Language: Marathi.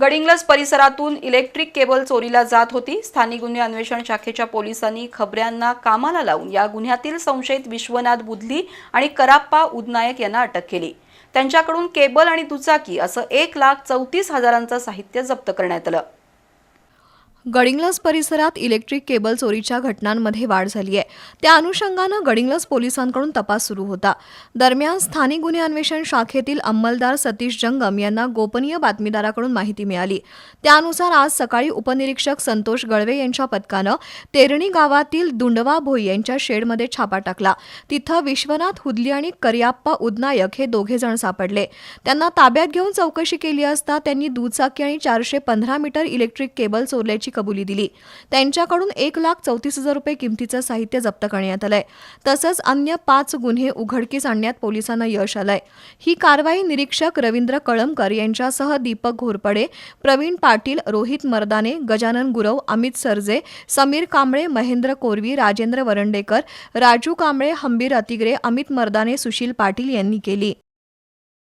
गडिंग्लज परिसरातून इलेक्ट्रिक केबल चोरीला जात होती. स्थानिक गुन्हे अन्वेषण शाखेच्या पोलिसांनी खबऱ्यांना कामाला लावून या गुन्ह्यातील संशयित विश्वनाथ बुधली आणि कराप्पा उदनायक यांना अटक केली. त्यांच्याकडून केबल आणि दुचाकी असं एक लाख चौतीस हजारांचं साहित्य जप्त करण्यात आलं. गडिंग्लस परिसरात इलेक्ट्रिक केबल चोरीच्या घटनांमध्ये वाढ झाली आहे. त्या अनुषंगानं गडिंग्लस पोलिसांकडून तपास सुरू होता. दरम्यान स्थानिक गुन्हे अन्वेषण शाखेतील अंमलदार सतीश जंगम यांना गोपनीय बातमीदाराकडून माहिती मिळाली. त्यानुसार आज सकाळी उपनिरीक्षक संतोष गळवे यांच्या पथकानं तेरणी गावातील दुंडवा भोई यांच्या शेडमध्ये छापा टाकला. तिथं विश्वनाथ हुदली आणि करियाप्पा उदनायक हे दोघे जण सापडले. त्यांना ताब्यात घेऊन चौकशी केली असता त्यांनी दुचाकी आणि चारशे पंधरा मीटर इलेक्ट्रिक केबल चोरल्याची कबुली दिली. त्यांच्याकडून एक लाख चौतीस हजार रुपये किमतीचं साहित्य जप्त करण्यात आलंय. तसंच अन्य पाच गुन्हे उघडकीस आणण्यात पोलिसांना यश आलंय. ही कारवाई निरीक्षक रवींद्र कळमकर यांच्यासह दीपक घोरपडे प्रवीण पाटील रोहित मर्दाने गजानन गुरव अमित सरजे समीर कांबळे महेंद्र कोरवी राजेंद्र वरंडेकर राजू कांबळे हंबीर अतिग्रे अमित मर्दाने सुशील पाटील यांनी केली.